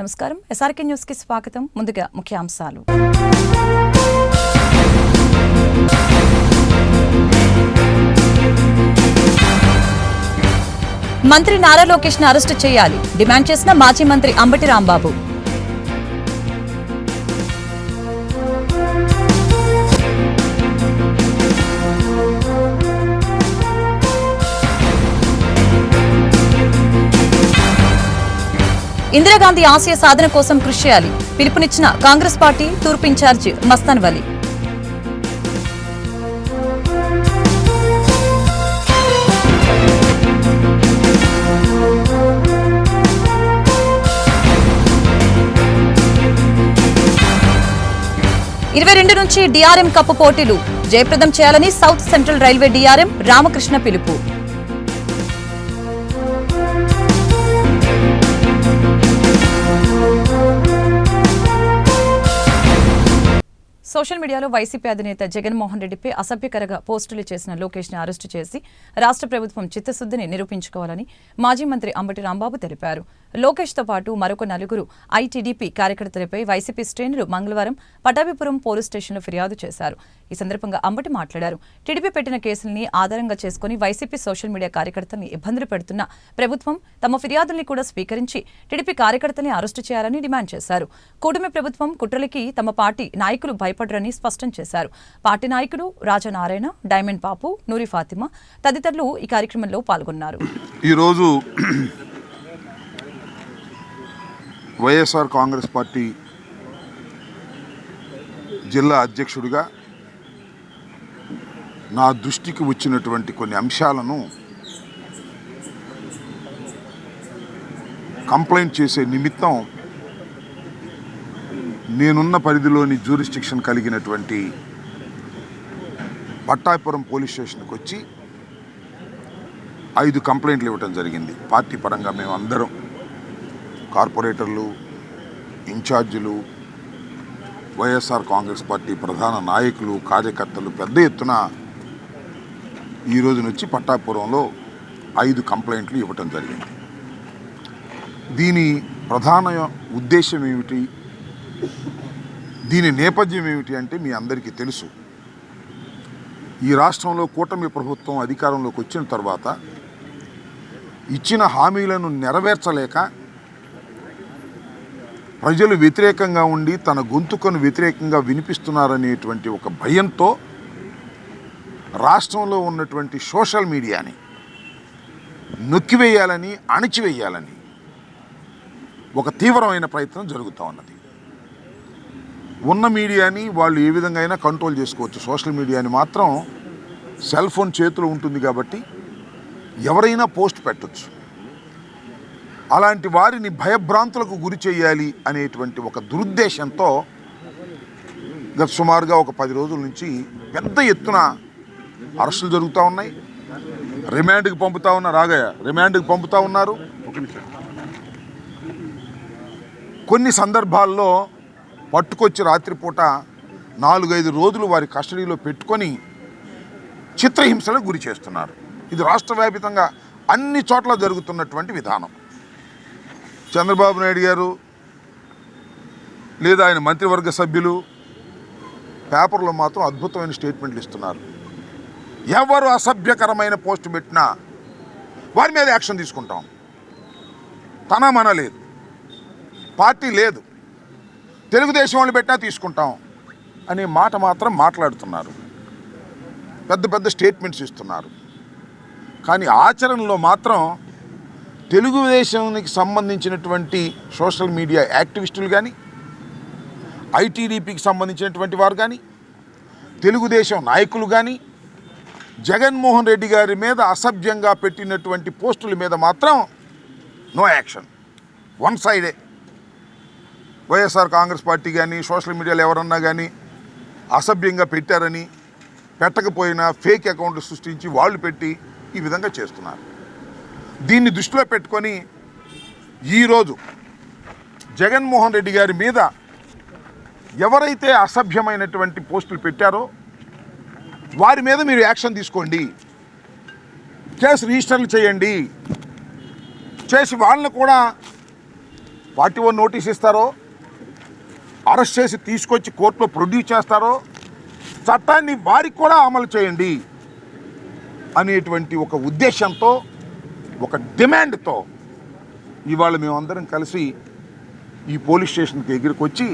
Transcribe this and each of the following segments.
నమస్కారం. ఎస్ఆర్కే న్యూస్కి స్వాగతం. ముందుగా ముఖ్యాంశాలు. మంత్రి నారా లోకేష్ను అరెస్టు చేయాలి. డిమాండ్ చేసిన మాజీ మంత్రి అంబటి రాంబాబు. ఇందిరాగాంధీ ఆశయ సాధన కోసం కృషి చేయాలి. పిలుపునిచ్చిన కాంగ్రెస్ పార్టీ తూర్పు ఇన్ఛార్జి మస్తాన్ వలి. ఇరవై రెండు నుంచి డిఆర్ఎం కప్పు పోటీలు. జయప్రదం చేయాలని south central railway DRM Ramakrishna పిలుపు. సోషల్ మీడియాలో వైసీపీ అధినేత జగన్మోహన్ రెడ్డిపై అసభ్యకరంగా పోస్టులు చేసిన లోకేష్ని అరెస్టు చేసి రాష్ట్ర ప్రభుత్వం చిత్తశుద్ధిని నిరూపించుకోవాలని మాజీ మంత్రి అంబటి రాంబాబు తెలిపారు. లోకేష్తో పాటు మరొక నలుగురు ఐటీడీపీ కార్యకర్తలపై వైసీపీ శ్రేణులు మంగళవారం పటాభిపురం పోలీస్ స్టేషన్లో ఫిర్యాదు చేశారు. ఈ సందర్భంగా అంబటి మాట్లాడారు. టీడీపీ పెట్టిన కేసుల్ని ఆధారంగా చేసుకుని వైసీపీ సోషల్ మీడియా కార్యకర్తల్ని ఇబ్బందులు పెడుతున్న ప్రభుత్వం తమ ఫిర్యాదుల్ని కూడా స్వీకరించి టీడీపీ కార్యకర్తల్ని అరెస్టు చేయాలని డిమాండ్ చేశారు. కూటమి ప్రభుత్వం కుట్రలకి తమ పార్టీ నాయకులు భయపడరని స్పష్టం చేశారు. పార్టీ నాయకులు రాజనారాయణ డైమండ్ బాపు నూరి ఫాతిమా తదితరులు ఈ కార్యక్రమంలో పాల్గొన్నారు. ఈరోజు వైఎస్ఆర్ కాంగ్రెస్ పార్టీ జిల్లా అధ్యక్షుడిగా నా దృష్టికి వచ్చినటువంటి కొన్ని అంశాలను కంప్లైంట్ చేసే నిమిత్తం నేనున్న పరిధిలోని జ్యూరిస్టిక్షన్ కలిగినటువంటి పట్టాపురం పోలీస్ స్టేషన్కి వచ్చి ఐదు కంప్లైంట్లు ఇవ్వటం జరిగింది. పార్టీ పరంగా మేము అందరం కార్పొరేటర్లు ఇన్ఛార్జీలు వైఎస్ఆర్ కాంగ్రెస్ పార్టీ ప్రధాన నాయకులు కార్యకర్తలు పెద్ద ఎత్తున ఈ రోజు నుంచి పట్టాపురంలో ఐదు కంప్లైంట్లు ఇవ్వటం జరిగింది. దీని ప్రధాన ఉద్దేశం ఏమిటి? దీని నేపథ్యం ఏమిటి అంటే మీ అందరికీ తెలుసు. ఈ రాష్ట్రంలో కూటమి ప్రభుత్వం అధికారంలోకి వచ్చిన తర్వాత ఇచ్చిన హామీలను నెరవేర్చలేక ప్రజలు వ్యతిరేకంగా ఉండి తన గొంతుకను వ్యతిరేకంగా వినిపిస్తున్నారనేటువంటి ఒక భయంతో రాష్ట్రంలో ఉన్నటువంటి సోషల్ మీడియాని నొక్కివేయాలని అణిచివేయాలని ఒక తీవ్రమైన ప్రయత్నం జరుగుతూ ఉన్నది. ఉన్న మీడియాని వాళ్ళు ఏ విధంగా అయినా కంట్రోల్ చేసుకోవచ్చు. సోషల్ మీడియాని మాత్రం సెల్ ఫోన్ చేతిలో ఉంటుంది కాబట్టి ఎవరైనా పోస్ట్ పెట్టొచ్చు. అలాంటి వారిని భయభ్రాంతులకు గురి చేయాలి అనేటువంటి ఒక దురుద్దేశంతో గత సుమారుగా ఒక పది రోజుల నుంచి పెద్ద ఎత్తున అరెస్టులు జరుగుతూ ఉన్నాయి. రిమాండ్కి పంపుతా ఉన్నారు రాగయ్య రిమాండ్కి పంపుతా ఉన్నారు. కొన్ని సందర్భాల్లో పట్టుకొచ్చి రాత్రిపూట నాలుగైదు రోజులు వారి కస్టడీలో పెట్టుకొని చిత్రహింసలకు గురి చేస్తున్నారు. ఇది రాష్ట్ర వ్యాపితంగా అన్ని చోట్ల జరుగుతున్నటువంటి విధానం. చంద్రబాబు నాయుడు గారు లేదా ఆయన మంత్రివర్గ సభ్యులు పేపర్లో మాత్రం అద్భుతమైన స్టేట్మెంట్లు ఇస్తున్నారు. ఎవరు అసభ్యకరమైన పోస్ట్ పెట్టినా వారి మీద యాక్షన్ తీసుకుంటాం. తన మన లేదు. పార్టీ లేదు. తెలుగుదేశం వాళ్ళు పెట్టినా తీసుకుంటాం అనే మాట మాత్రం మాట్లాడుతున్నారు. పెద్ద పెద్ద స్టేట్మెంట్స్ ఇస్తున్నారు. కానీ ఆచరణలో మాత్రం తెలుగుదేశానికి సంబంధించినటువంటి సోషల్ మీడియా యాక్టివిస్టులు కానీ ఐటీడీపీకి సంబంధించినటువంటి వారు కానీ తెలుగుదేశం నాయకులు కానీ జగన్మోహన్ రెడ్డి గారి మీద అసభ్యంగా పెట్టినటువంటి పోస్టుల మీద మాత్రం నో యాక్షన్ వన్ సైడే వైఎస్ఆర్ కాంగ్రెస్ పార్టీ కానీ సోషల్ మీడియాలో ఎవరన్నా కానీ అసభ్యంగా పెట్టారని పెట్టకపోయినా ఫేక్ అకౌంట్లు సృష్టించి వాళ్ళు పెట్టి ఈ విధంగా చేస్తున్నారు. దీన్ని దృష్టిలో పెట్టుకొని ఈరోజు జగన్మోహన్ రెడ్డి గారి మీద ఎవరైతే అసభ్యమైనటువంటి పోస్టులు పెట్టారో వారి మీద మీరు యాక్షన్ తీసుకోండి. కేసు రిజిస్టర్లు చేయండి. చేసి వాళ్ళని కూడా వాటి వన్ నోటీస్ ఇస్తారో అరెస్ట్ చేసి తీసుకొచ్చి కోర్టులో ప్రొడ్యూస్ చేస్తారో చట్టాన్ని వారికి కూడా అమలు చేయండి అనేటువంటి ఒక ఉద్దేశంతో ఒక డిమాండ్తో ఇవాళ మేమందరం కలిసి ఈ పోలీస్ స్టేషన్ దగ్గరికి వచ్చి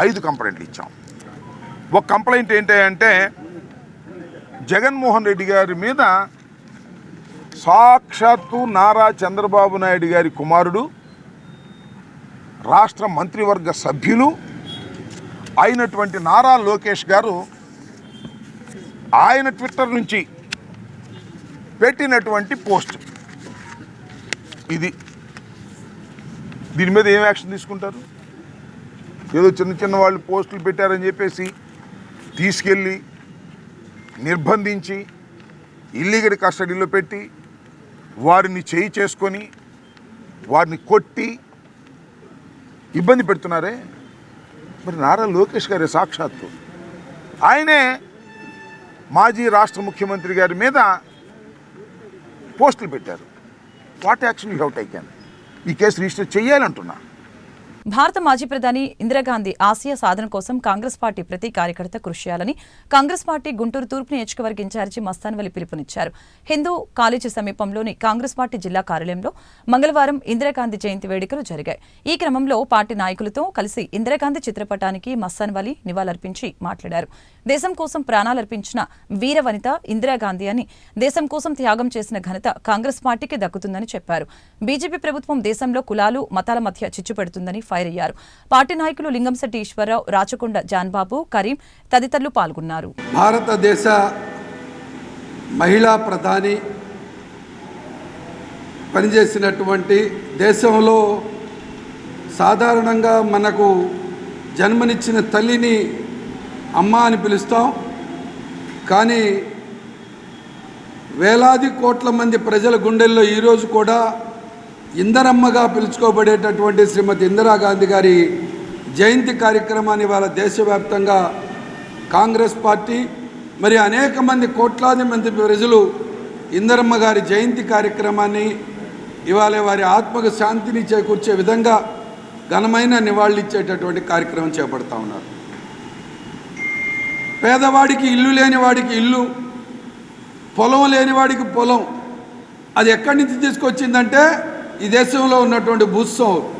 ఐదు కంప్లైంట్లు ఇచ్చాం. ఒక కంప్లైంట్ ఏంటి అంటే జగన్మోహన్ రెడ్డి గారి మీద సాక్షాత్తు నారా చంద్రబాబు నాయుడు గారి కుమారుడు రాష్ట్ర మంత్రివర్గ సభ్యులు అయినటువంటి నారా లోకేష్ గారు ఆయన ట్విట్టర్ నుంచి పెట్టినటువంటి పోస్ట్. ఇది. దీని మీద ఏం యాక్షన్ తీసుకుంటారు? ఏదో చిన్న చిన్న వాళ్ళు పోస్టులు పెట్టారని చెప్పేసి తీసుకెళ్ళి నిర్బంధించి ఇల్లీగల్ కస్టడీలో పెట్టి వారిని చేయి చేసుకొని వారిని కొట్టి ఇబ్బంది పెడుతున్నారే? మరి నారా లోకేష్ గారి సాక్షాత్తు. ఆయనే మాజీ రాష్ట్ర ముఖ్యమంత్రి గారి మీద పోస్టులు పెట్టారు. What action you have taken ఈ కేసు రిజిస్టర్ చేయాలంటున్నా. భారత మాజీ ప్రధాని ఇందిరాగాంధీ ఆసియా సాధన కోసం కాంగ్రెస్ పార్టీ ప్రతి కార్యకర్త కృషి చేయాలని కాంగ్రెస్ పార్టీ గుంటూరు తూర్పు నియోజకవర్గ ఇన్ఛార్జి మస్తాన్వలి పిలుపునిచ్చారు. హిందూ కాలేజీ సమీపంలోని కాంగ్రెస్ పార్టీ జిల్లా కార్యాలయంలో మంగళవారం ఇందిరాగాంధీ జయంతి వేడుకలు జరిగాయి. ఈ క్రమంలో పార్టీ నాయకులతో కలిసి ఇందిరాగాంధీ చిత్రపటానికి మస్తాన్వలి నివాళులర్పించి మాట్లాడారు. దేశం కోసం ప్రాణాలర్పించిన వీర వనిత ఇందిరాగాంధీ అని దేశం కోసం త్యాగం చేసిన ఘనత కాంగ్రెస్ పార్టీకి దక్కుతుందని చెప్పారు. బీజేపీ ప్రభుత్వం దేశంలో కులాలు మతాల మధ్య చిచ్చు పెడుతుందని ఫైర్ అయ్యారు పార్టీ నాయకులు లింగంశెట్టి ఈశ్వరరావు రాచకొండ జాన్బాబు కరీం తదితరులు పాల్గొన్నారు. భారతదేశ మహిళా ప్రధాని పనిచేసినటువంటి దేశంలో సాధారణంగా మనకు జన్మనిచ్చిన తల్లిని అమ్మ అని పిలుస్తాం. కానీ వేలాది కోట్ల మంది ప్రజల గుండెల్లో ఈరోజు కూడా ఇందరమ్మగా పిలుచుకోబడేటటువంటి శ్రీమతి ఇందిరాగాంధీ గారి జయంతి కార్యక్రమాన్ని వాళ్ళ దేశవ్యాప్తంగా కాంగ్రెస్ పార్టీ మరి అనేక మంది కోట్లాది మంది ప్రజలు ఇందరమ్మ గారి జయంతి కార్యక్రమాన్ని ఇవాళ వారి ఆత్మకు శాంతిని చేకూర్చే విధంగా ఘనమైన నివాళులిచ్చేటటువంటి కార్యక్రమం చేపడతా ఉన్నారు. పేదవాడికి ఇల్లు లేని వాడికి ఇల్లు పొలం లేని వాడికి పొలం అది ఎక్కడి నుంచి తీసుకొచ్చిందంటే ఈ దేశంలో ఉన్నటువంటి భూస్వాములు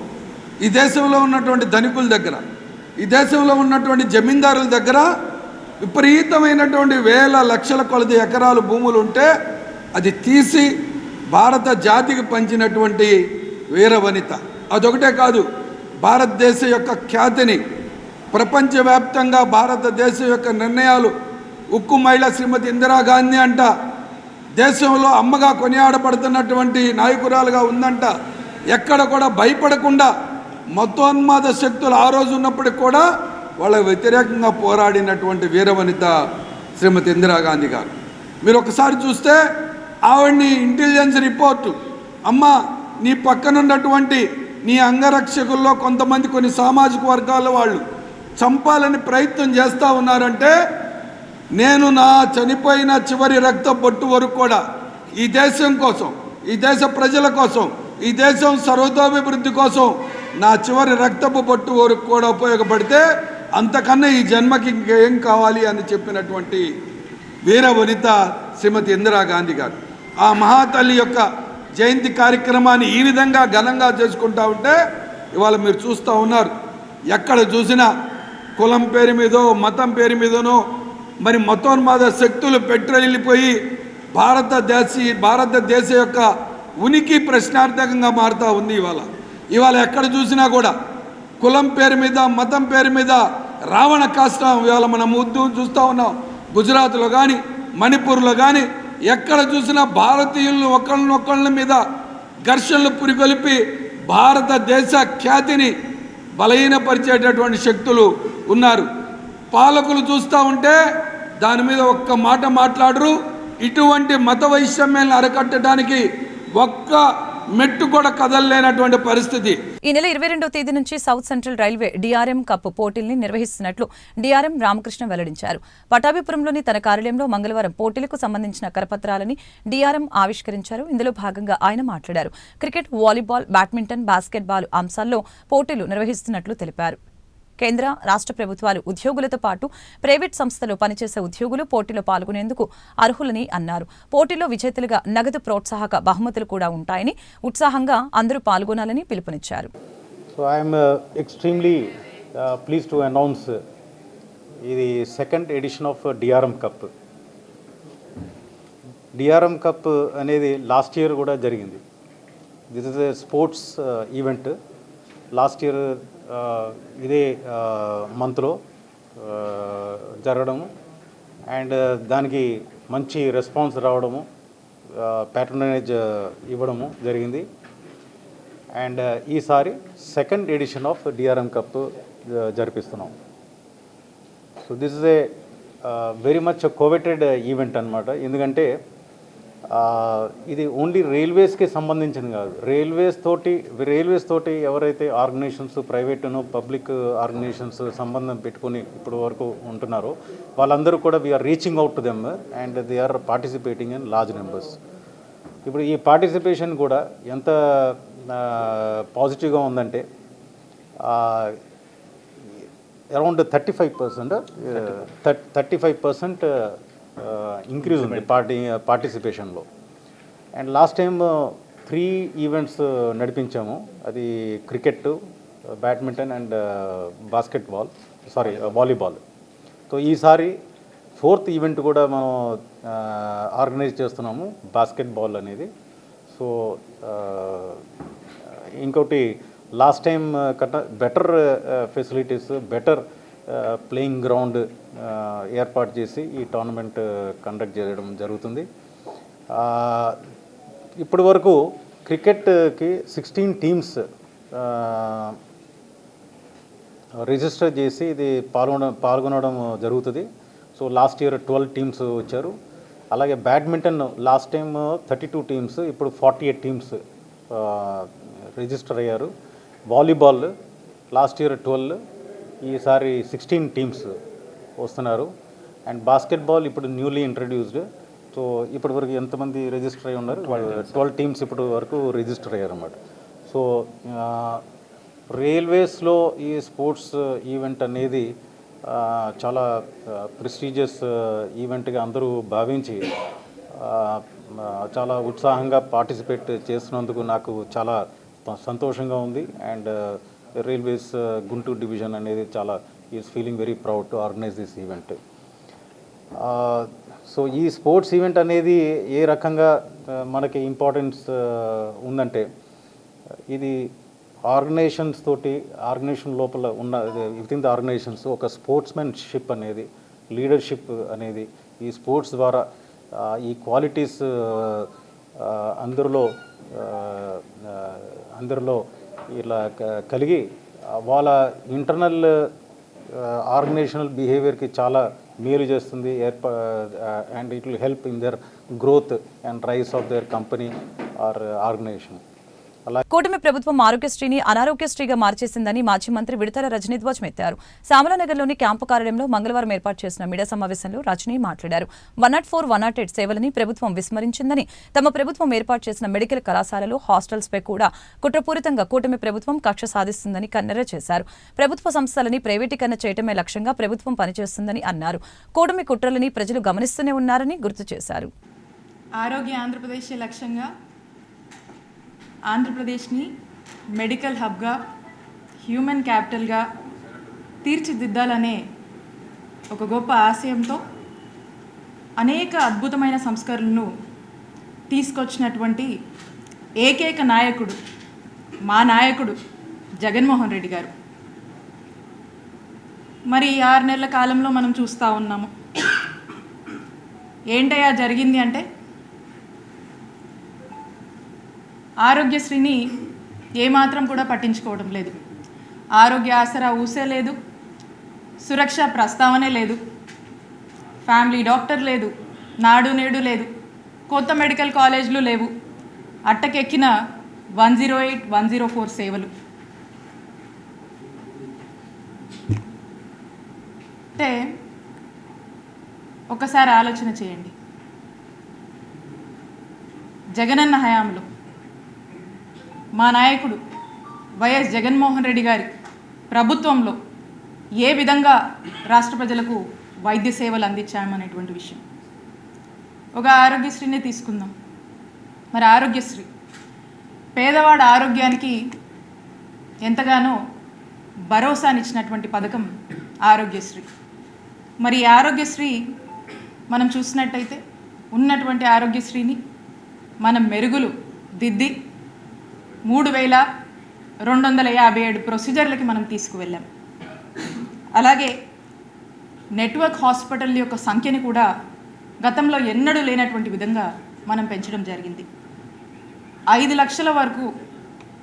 ఈ దేశంలో ఉన్నటువంటి ధనికుల దగ్గర ఈ దేశంలో ఉన్నటువంటి జమీందారుల దగ్గర విపరీతమైనటువంటి వేల లక్షల కొలది ఎకరాలు భూములు ఉంటే అది తీసి భారత జాతికి పంచినటువంటి వీరవనిత. అదొకటే కాదు భారతదేశ యొక్క ఖ్యాతిని ప్రపంచవ్యాప్తంగా భారతదేశం యొక్క నిర్ణయాలు ఉక్కు మహిళ శ్రీమతి ఇందిరాగాంధీ అంట దేశంలో అమ్మగా కొనియాడబడుతున్నటువంటి నాయకురాలుగా ఉందంట. ఎక్కడ కూడా భయపడకుండా మతోన్మాద శక్తులు ఆ రోజు ఉన్నప్పటికి కూడా వాళ్ళ వ్యతిరేకంగా పోరాడినటువంటి వీరవనిత శ్రీమతి ఇందిరాగాంధీ గారు. మీరు ఒకసారి చూస్తే ఆవిడ్ని ఇంటెలిజెన్స్ రిపోర్టు. అమ్మ నీ పక్కనున్నటువంటి నీ అంగరక్షకుల్లో కొంతమంది కొన్ని సామాజిక వర్గాల వాళ్ళు చంపాలని ప్రయత్నం చేస్తూ ఉన్నారంటే నేను నా చనిపోయిన చివరి రక్త బొట్టు వరకు కూడా ఈ దేశం కోసం ఈ దేశ ప్రజల కోసం ఈ దేశం సర్వతోభివృద్ధి కోసం నా చివరి రక్తపు బొట్టు వరకు కూడా ఉపయోగపడితే అంతకన్నా ఈ జన్మకి ఇంకేం కావాలి అని చెప్పినటువంటి వీర వనిత శ్రీమతి ఇందిరాగాంధీ గారు. ఆ మహాతల్లి యొక్క జయంతి కార్యక్రమాన్ని ఈ విధంగా ఘనంగా చేసుకుంటా ఉంటే ఇవాళ మీరు చూస్తూ ఉన్నారు. ఎక్కడ చూసినా కులం పేరు మీదో మతం పేరు మీదనో మరి మతోన్మాద శక్తులు పెట్రెళ్ళిపోయి భారతదేశీ భారతదేశ యొక్క ఉనికి ప్రశ్నార్థకంగా మారుతూ ఉంది ఇవాళ. ఇవాళ ఎక్కడ చూసినా కూడా కులం పేరు మీద మతం పేరు మీద రావణ కాష్టం ఇవాళ మనం ముద్దు చూస్తూ ఉన్నాం. గుజరాత్లో కానీ మణిపూర్లో కానీ ఎక్కడ చూసినా భారతీయులను ఒకళ్ళనొకళ్ళ మీద ఘర్షణలు పురికొలిపి భారతదేశ ఖ్యాతిని బలహీనపరిచేటటువంటి శక్తులు ఉన్నారు. పాలకులు చూస్తూ ఉంటే దాని మీద ఒక్క మాట మాట్లాడరు. ఇటువంటి మత వైషమ్యాలను అరకట్టడానికి ఒక్క మెట్టు కూడా కదలలేనటువంటి పరిస్థితి. ఈ నెల ఇరవై రెండవ తేదీ నుంచి south central railway DRM cup పోటీల్ని నిర్వహిస్తున్నట్లు డిఆర్ఎం రామకృష్ణ వెల్లడించారు. పటాభిపురంలోని తన కార్యాలయంలో మంగళవారం పోటీలకు సంబంధించిన కరపత్రాలని డిఆర్ఎం ఆవిష్కరించారు. ఇందులో భాగంగా ఆయన మాట్లాడారు. క్రికెట్ వాలీబాల్ బ్యాడ్మింటన్ బాస్కెట్బాల్ అంశాల్లో పోటీలు నిర్వహిస్తున్నట్లు తెలిపారు. కేంద్ర రాష్ట్ర ప్రభుత్వాలు ఉద్యోగులతో పాటు ప్రైవేట్ సంస్థలో పనిచేసే ఉద్యోగులు పోటీలో పాల్గొనేందుకు అర్హులని అన్నారు. పోటీలో విజేతలుగా నగదు ప్రోత్సాహక బహుమతులు కూడా ఉంటాయని ఉత్సాహంగా అందరూ పాల్గొనాలని పిలుపునిచ్చారు. So I am uh, extremely uh, pleased to announce uh, the second DRM cup uh, అనేది లాస్ట్ ఇయర్ కూడా జరిగింది. This is a sports event last year ఇదే మంత్లో జరగడము. అండ్ దానికి మంచి రెస్పాన్స్ రావడము ప్యాటర్నైజ్ ఇవ్వడము జరిగింది. అండ్ ఈసారి second edition of DRM cup జరిపిస్తున్నాం. So this is a very much coveted event అనమాట ఎందుకంటే ఇది ఓన్లీ రైల్వేస్కి సంబంధించింది కాదు. రైల్వేస్ తోటి రైల్వేస్ తోటి ఎవరైతే ఆర్గనైజేషన్స్ ప్రైవేట్ను పబ్లిక్ ఆర్గనైజేషన్స్ సంబంధం పెట్టుకుని ఇప్పుడు వరకు ఉంటున్నారో వాళ్ళందరూ కూడా we are reaching out to them and they are participating in large numbers ఇప్పుడు ఈ పార్టిసిపేషన్ కూడా ఎంత పాజిటివ్గా ఉందంటే around thirty five percent thirty five percent increase ఉంది party పార్టిసిపేషన్లో and last time three events నడిపించాము. అది cricket badminton and basketball sorry volleyball so ఈసారి fourth event కూడా మనం ఆర్గనైజ్ చేస్తున్నాము బాస్కెట్బాల్ అనేది. సో ఇంకోటి లాస్ట్ టైం కట్ట better facilities better playing ground ఏర్పాటు చేసి ఈ టోర్నమెంట్ కండక్ట్ చేయడం జరుగుతుంది. ఇప్పటి వరకు క్రికెట్కి సిక్స్టీన్ టీమ్స్ రిజిస్టర్ చేసి ఇది పాల్గొన పాల్గొనడం జరుగుతుంది. So last year twelve teams వచ్చారు. అలాగే badminton last time thirty two teams ఇప్పుడు ఫార్టీ ఎయిట్ టీమ్స్ రిజిస్టర్ అయ్యారు. వాలీబాల్ లాస్ట్ ఇయర్ ట్వెల్వ్ ఈసారి సిక్స్టీన్ టీమ్స్. వస్తున్నారు. అండ్ బాస్కెట్బాల్ ఇప్పుడు న్యూలీ ఇంట్రడ్యూస్డ్ సో ఇప్పటి వరకు ఎంతమంది రిజిస్టర్ అయి ఉన్నారు? ట్వెల్వ్ టీమ్స్ ఇప్పటి వరకు రిజిస్టర్ అయ్యారు అన్నమాట సో రైల్వేస్లో ఈ స్పోర్ట్స్ ఈవెంట్ అనేది చాలా ప్రెస్టీజియస్ ఈవెంట్గా అందరూ భావించి చాలా ఉత్సాహంగా పార్టిసిపేట్ చేస్తున్నందుకు నాకు చాలా సంతోషంగా ఉంది. అండ్ రైల్వేస్ గుంటూరు డివిజన్ అనేది చాలా is feeling very proud to organise this event so ఈ స్పోర్ట్స్ ఈవెంట్ అనేది ఏ రకంగా uh, మనకి ఇంపార్టెన్స్ uh, ఉందంటే ఇది ఆర్గనైజేషన్స్ తోటి ఆర్గనైజేషన్ లోపల ఉన్న విత్ ఇన్ ద ఆర్గనైజేషన్స్ ఒక స్పోర్ట్స్మెన్షిప్ అనేది లీడర్షిప్ అనేది ఈ స్పోర్ట్స్ ద్వారా uh, ఈ క్వాలిటీస్ అందరిలో అందరిలో ఇలా కలిగి వాళ్ళ ఇంటర్నల్ ఆర్గనైజేషనల్ బిహేవియర్కి చాలా మేలు చేస్తుంది. ఏర్పా and it will help in their growth and rise of their company or organisation కూటమి ప్రభుత్వం ఆరోగ్యశ్రీని అనారోగ్యశ్రీగా మార్చేసిందని మాజీ మంత్రి విడతల రజనీ ధ్వజమెత్తారు శ్యామలనగర్లోని క్యాంపు కార్యాలయంలో మంగళవారం ఏర్పాటు చేసిన మీడియా సమావేశంలో రజనీ మాట్లాడారు. One nought four one nought eight సేవలని ప్రభుత్వం విస్మరించిందని తమ ప్రభుత్వం ఏర్పాటు చేసిన మెడికల్ కళాశాలలు హాస్టల్స్ పై కూడా కుట్రపూరితంగా కూటమి ప్రభుత్వం కక్ష సాధిస్తుందని కన్నెర చేశారు. ప్రభుత్వ సంస్థలని ప్రైవేటీకరణ చేయటమే లక్ష్యంగా ప్రభుత్వం పనిచేస్తుందని అన్నారు. కూటమి కుట్రలని ప్రజలు గమనిస్తూనే ఉన్నారని గుర్తు చేశారు. ఆరోగ్య ఆంధ్రప్రదేశ్ లక్ష్యంగా ఆంధ్రప్రదేశ్ని మెడికల్ హబ్గా హ్యూమన్ క్యాపిటల్గా తీర్చిదిద్దాలనే ఒక గొప్ప ఆశయంతో అనేక అద్భుతమైన సంస్కరణలను తీసుకొచ్చినటువంటి ఏకైక నాయకుడు మా నాయకుడు జగన్మోహన్ రెడ్డి గారు. మరి ఈ ఆరు నెలల కాలంలో మనం చూస్తూ ఉన్నాము. ఏంటయ్యా జరిగింది అంటే ఆరోగ్యశ్రీని ఏమాత్రం కూడా పట్టించుకోవడం లేదు. ఆరోగ్య ఆసరా ఊసే లేదు. సురక్ష ప్రస్తావనే లేదు. ఫ్యామిలీ డాక్టర్ లేదు. నాడు నేడు లేదు. కొత్త మెడికల్ కాలేజీలు లేవు. అట్టకెక్కిన one zero eight one zero four సేవలు. అంటే ఒకసారి ఆలోచన చేయండి. జగనన్న హయాంలో మా నాయకుడు వైఎస్ జగన్మోహన్ రెడ్డి గారి ప్రభుత్వంలో ఏ విధంగా రాష్ట్ర ప్రజలకు వైద్య సేవలు అందించామనేటువంటి విషయం. ఒక ఆరోగ్యశ్రీనే తీసుకుందాం. మరి ఆరోగ్యశ్రీ పేదవాడి ఆరోగ్యానికి ఎంతగానో భరోసానిచ్చినటువంటి పథకం ఆరోగ్యశ్రీ. మరి ఈ ఆరోగ్యశ్రీ మనం చూసినట్టయితే ఉన్నటువంటి ఆరోగ్యశ్రీని మనం మెరుగులు దిద్ది మూడు వేల రెండు వందల యాభై ఏడు ప్రొసీజర్లకి మనం తీసుకువెళ్ళాం. అలాగే నెట్వర్క్ హాస్పిటల్ యొక్క సంఖ్యని కూడా గతంలో ఎన్నడూ లేనటువంటి విధంగా మనం పెంచడం జరిగింది. ఐదు లక్షల వరకు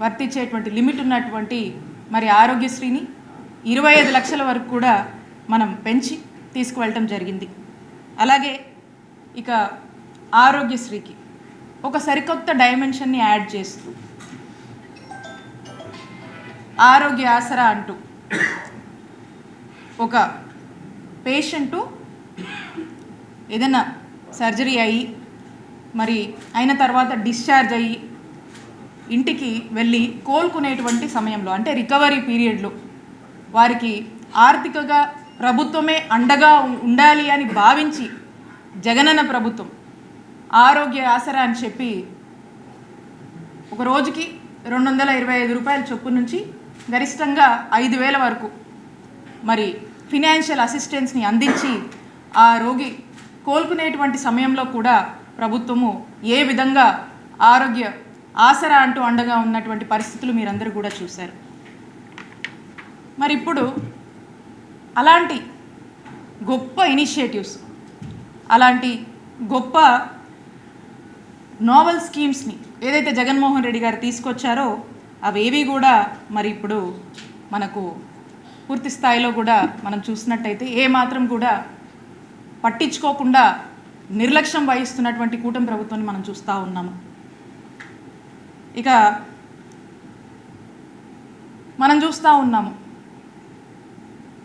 వర్తించేటువంటి లిమిట్ ఉన్నటువంటి మరి ఆరోగ్యశ్రీని ఇరవై ఐదు లక్షల వరకు కూడా మనం పెంచి తీసుకువెళ్ళటం జరిగింది. అలాగే ఇక ఆరోగ్యశ్రీకి ఒక సరికొత్త డైమెన్షన్ని యాడ్ చేస్తూ ఆరోగ్య ఆసరా అంటూ. ఒక పేషెంటు ఏదైనా సర్జరీ అయ్యి మరి అయిన తర్వాత డిశ్చార్జ్ అయ్యి ఇంటికి వెళ్ళి కోలుకునేటువంటి సమయంలో అంటే రికవరీ పీరియడ్లో వారికి ఆర్థికంగా ప్రభుత్వమే అండగా ఉండాలి అని భావించి జగనన్న ప్రభుత్వం ఆరోగ్య ఆసరా అని చెప్పి ఒక రోజుకి రెండు వందల ఇరవై ఐదు రూపాయల చొప్పు నుంచి గరిష్టంగా ఐదు వేల వరకు. మరి ఫినాన్షియల్ అసిస్టెన్స్ని అందించి ఆ రోగి కోలుకునేటువంటి సమయంలో కూడా ప్రభుత్వము ఏ విధంగా ఆరోగ్య ఆసరా అంటూ అండగా ఉన్నటువంటి పరిస్థితులు మీరందరూ కూడా చూశారు. మరి ఇప్పుడు అలాంటి గొప్ప ఇనిషియేటివ్స్ అలాంటి గొప్ప నోవెల్ స్కీమ్స్ని ఏదైతే జగన్మోహన్ రెడ్డి గారు తీసుకొచ్చారో అవేవి కూడా మరి ఇప్పుడు మనకు పూర్తి స్థాయిలో కూడా మనం చూసినట్టయితే ఏ మాత్రం కూడా పట్టించుకోకుండా నిర్లక్ష్యం వహిస్తున్నటువంటి కూటమి ప్రభుత్వాన్ని మనం చూస్తూ ఉన్నాము ఇక మనం చూస్తూ ఉన్నాము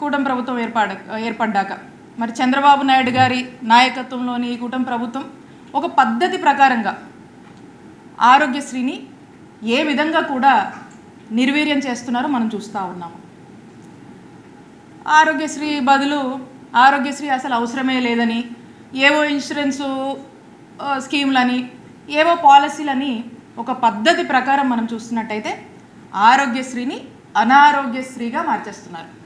కూటమి ప్రభుత్వం ఏర్పడ ఏర్పడ్డాక. మరి చంద్రబాబు నాయుడు గారి నాయకత్వంలోని ఈ కూటమి ప్రభుత్వం ఒక పద్ధతి ప్రకారంగా ఆరోగ్యశ్రీని ఏ విధంగా కూడా నిర్వీర్యం చేస్తున్నారో మనం చూస్తూ ఉన్నాము. ఆరోగ్యశ్రీ బదులు ఆరోగ్యశ్రీ అసలు అవసరమే లేదని ఏవో ఇన్సూరెన్సు స్కీములని ఏవో పాలసీలని ఒక పద్ధతి ప్రకారం మనం చూస్తున్నట్టయితే ఆరోగ్యశ్రీని అనారోగ్యశ్రీగా మార్చేస్తున్నారు.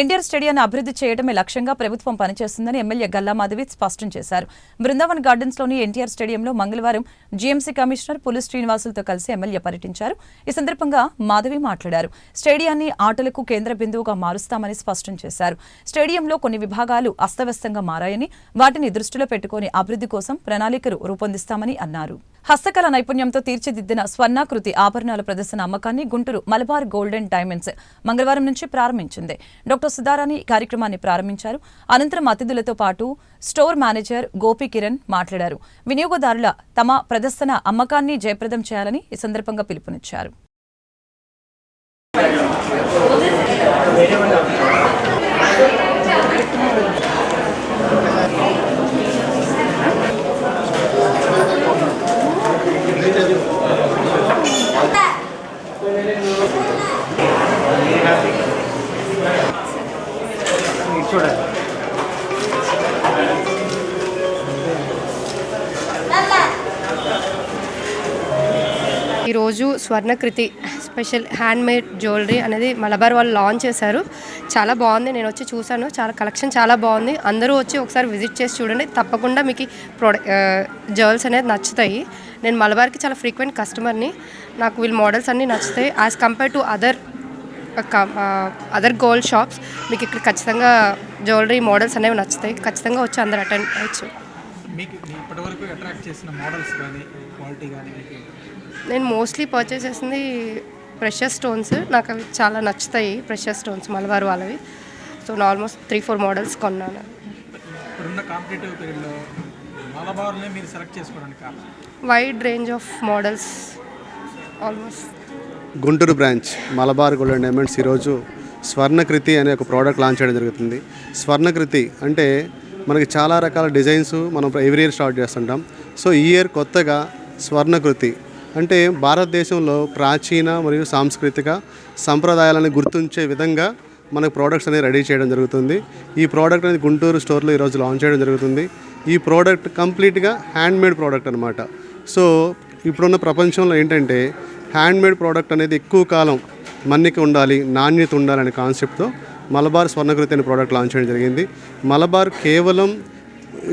ఎన్టీఆర్ స్టేడియాన్ని అభివృద్ధి చేయడమే లక్ష్యంగా ప్రభుత్వం పనిచేస్తుందని ఎమ్మెల్యే గల్లా మాధవి స్పష్టం చేశారు. బృందావన్ గార్డెన్స్లోని ఎన్టీఆర్ స్టేడియంలో మంగళవారం జీఎంసీ కమిషనర్ పులి శ్రీనివాసులతో కలిసి ఎమ్మెల్యే పర్యటించారు. ఈ సందర్భంగా మాధవి మాట్లాడారు. స్టేడియాన్ని ఆటలకు కేంద్ర బిందువుగా మారుస్తామని స్పష్టం చేశారు. స్టేడియంలో కొన్ని విభాగాలు అస్తవ్యస్తంగా మారాయని వాటిని దృష్టిలో పెట్టుకుని అభివృద్ధి కోసం ప్రణాళికలు రూపొందిస్తామని అన్నారు. హస్తకళ నైపుణ్యంతో తీర్చిదిద్దిన స్వర్ణాకృతి ఆభరణాల ప్రదర్శన అమ్మకాన్ని గుంటూరు మలబార్ గోల్డెన్ డైమండ్స్ మంగళవారం నుంచి ప్రారంభించింది. డాక్టర్ సుధారాణి కార్యక్రమాన్ని ప్రారంభించారు. అనంతరం అతిథులతో పాటు స్టోర్ మేనేజర్ గోపి కిరణ్ మాట్లాడారు. వినియోగదారుల తమ ప్రదర్శన అమ్మకాన్ని జయప్రదం చేయాలని ఈ సందర్భంగా పిలుపునిచ్చారు. ఈరోజు Swarnakriti special handmade jewellery అనేది మలబార్ వాళ్ళు లాంచ్ చేశారు. చాలా బాగుంది నేను వచ్చి చూశాను. చాలా కలెక్షన్ చాలా బాగుంది. అందరూ వచ్చి ఒకసారి విజిట్ చేసి చూడండి. తప్పకుండా మీకు ప్రోడక్ట్ జ్యువెల్స్ అనేది నచ్చుతాయి. నేను మలబార్కి చాలా ఫ్రీక్వెంట్ కస్టమర్ని నాకు వీళ్ళ మోడల్స్ అన్నీ నచ్చుతాయి. As compare to other other gold shops మీకు ఇక్కడ ఖచ్చితంగా జ్యువెలరీ మోడల్స్ అనేవి నచ్చుతాయి. ఖచ్చితంగా వచ్చి అందరు అటెండ్ అవ్వచ్చు. మీకు మీ ఇప్పటివరకు అట్రాక్ట్ చేసిన మోడల్స్ కానీ క్వాలిటీ కానీ మీకు నేను మోస్ట్లీ పర్చేస్ చేసింది ప్రెషర్ స్టోన్స్ నాకు అవి చాలా నచ్చుతాయి ప్రెషర్ స్టోన్స్ మలబార్ వాళ్ళవి. సో నేను ఆల్మోస్ట్ త్రీ ఫోర్ మోడల్స్ కొన్నాను. ఇప్పుడున్న కాంపిటేటివ్ పీరియడ్లో మలబార్నే మీరు సెలెక్ట్ చేసుకోవడానికి కారణం? Wide range of models almost Guntur branch Malabar gold and diamonds ఈరోజు స్వర్ణకృతి అనే ఒక ప్రోడక్ట్ లాంచ్ చేయడం జరుగుతుంది. స్వర్ణకృతి అంటే మనకి చాలా రకాల డిజైన్స్ మనం ఎవ్రీ ఇయర్ స్టార్ట్ చేస్తుంటాం. సో ఈ ఇయర్ కొత్తగా స్వర్ణకృతి అంటే భారతదేశంలో ప్రాచీన మరియు సాంస్కృతిక సంప్రదాయాలను గుర్తుంచే విధంగా మనకు ప్రోడక్ట్స్ అనేది రెడీ చేయడం జరుగుతుంది. ఈ ప్రోడక్ట్ అనేది గుంటూరు స్టోర్లో ఈరోజు లాంచ్ చేయడం జరుగుతుంది. ఈ ప్రోడక్ట్ కంప్లీట్గా హ్యాండ్మేడ్ ప్రోడక్ట్ అనమాట సో ఇప్పుడున్న ప్రపంచంలో ఏంటంటే హ్యాండ్మేడ్ ప్రోడక్ట్ అనేది ఎక్కువ కాలం మన్నిక ఉండాలి నాణ్యత ఉండాలనే కాన్సెప్ట్తో మలబార్ స్వర్ణకృతి అనే ప్రోడక్ట్ లాంచ్ చేయడం జరిగింది. మలబార్ కేవలం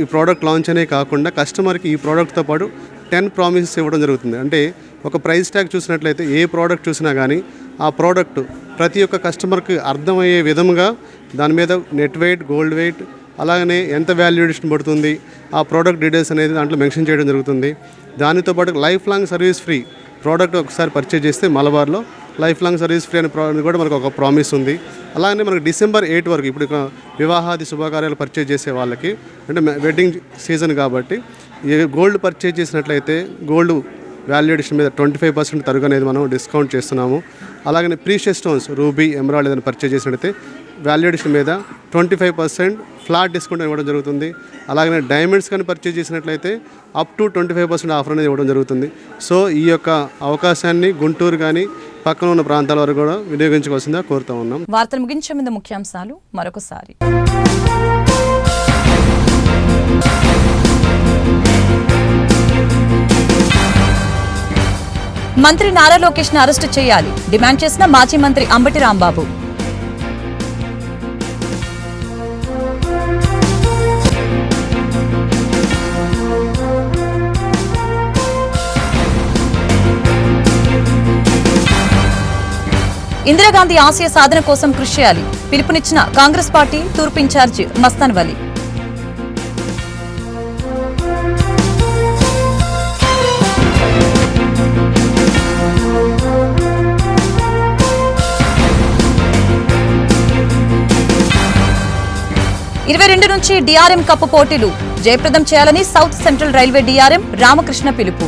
ఈ ప్రోడక్ట్ లాంచ్ అనే కాకుండా కస్టమర్కి ఈ ప్రోడక్ట్తో పాటు టెన్ ప్రామిసెస్ ఇవ్వడం జరుగుతుంది. అంటే ఒక ప్రైస్ ట్యాగ్ చూసినట్లయితే ఏ ప్రోడక్ట్ చూసినా కానీ ఆ ప్రోడక్ట్ ప్రతి ఒక్క కస్టమర్కి అర్థమయ్యే విధంగా దాని మీద నెట్ వెయిట్ గోల్డ్ వెయిట్ అలాగనే ఎంత వాల్యుయేషన్ పడుతుంది ఆ ప్రోడక్ట్ డీటెయిల్స్ అనేది దాంట్లో మెన్షన్ చేయడం జరుగుతుంది. దానితో పాటు lifelong service free product ఒకసారి పర్చేజ్ చేస్తే మలబార్లో లైఫ్ లాంగ్ సర్వీస్ ఫ్రీ అనే ప్రోడక్ట్ కూడా మనకు ఒక ప్రామిస్ ఉంది. అలాగే మనకు డిసెంబర్ ఎయిట్ వరకు ఇప్పుడు వివాహాది శుభకార్యాలు పర్చేజ్ చేసే వాళ్ళకి అంటే వెడ్డింగ్ సీజన్ కాబట్టి ఈ గోల్డ్ పర్చేజ్ చేసినట్లయితే గోల్డ్ వాల్యుయేషన్ మీద ట్వంటీ ఫైవ్ పర్సెంట్ తరుగు అనేది మనం డిస్కౌంట్ చేస్తున్నాము. అలాగనే ప్రీషియస్ స్టోన్స్ రూబీ ఎమరాల్డ్ ఏదైనా పర్చేజ్ చేసినట్లయితే వాల్యుయేషన్ మీద twenty five percent flat discount ఇవ్వడం జరుగుతుంది. అలాగనే డైమండ్స్ కానీ పర్చేజ్ చేసినట్లయితే up to twenty five percent offer అనేది ఇవ్వడం జరుగుతుంది. సో ఈ యొక్క అవకాశాన్ని గుంటూరు కానీ పక్కన ఉన్న ప్రాంతాల వరకు కూడా వినియోగించుకోవాల్సిందిగా కోరుతూ ఉన్నాం. వార్తలు ముగించే ముందు ముఖ్యాంశాలు మరొకసారి. మంత్రి నారా లోకేష్ను అరెస్టు చేయాలి. డిమాండ్ చేసిన మాజీ మంత్రి అంబటి రాంబాబు. ఇందిరాగాంధీ ఆశయ సాధన కోసం కృషి చేయాలి. పిలుపునిచ్చిన కాంగ్రెస్ పార్టీ తూర్పు ఇన్ఛార్జి మస్తాన్ వలి. ఇరవై రెండు నుంచి డిఆర్ఎం కప్పు పోటీలు. జయప్రదం చేయాలని south central railway DRM Ramakrishna పిలుపు.